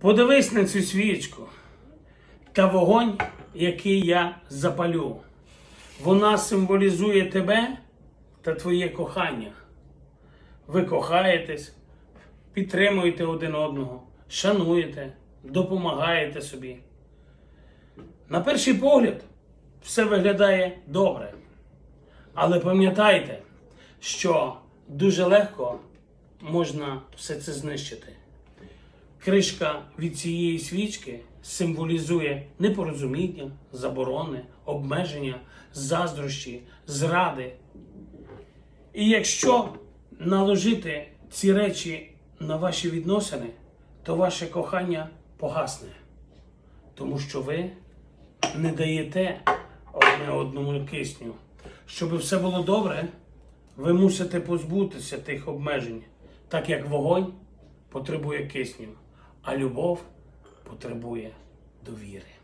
Подивись на цю свічку та вогонь, який я запалю. Вона символізує тебе та твоє кохання. Ви кохаєтесь, підтримуєте один одного, шануєте, допомагаєте собі. На перший погляд, все виглядає добре. Але пам'ятайте, що дуже легко можна все це знищити. Кришка від цієї свічки символізує непорозуміння, заборони, обмеження, заздрощі, зради. І якщо наложити ці речі на ваші відносини, то ваше кохання погасне, тому що ви не даєте одне одному кисню. Щоб все було добре, ви мусите позбутися тих обмежень, так як вогонь потребує кисню, а любов потребує довіри.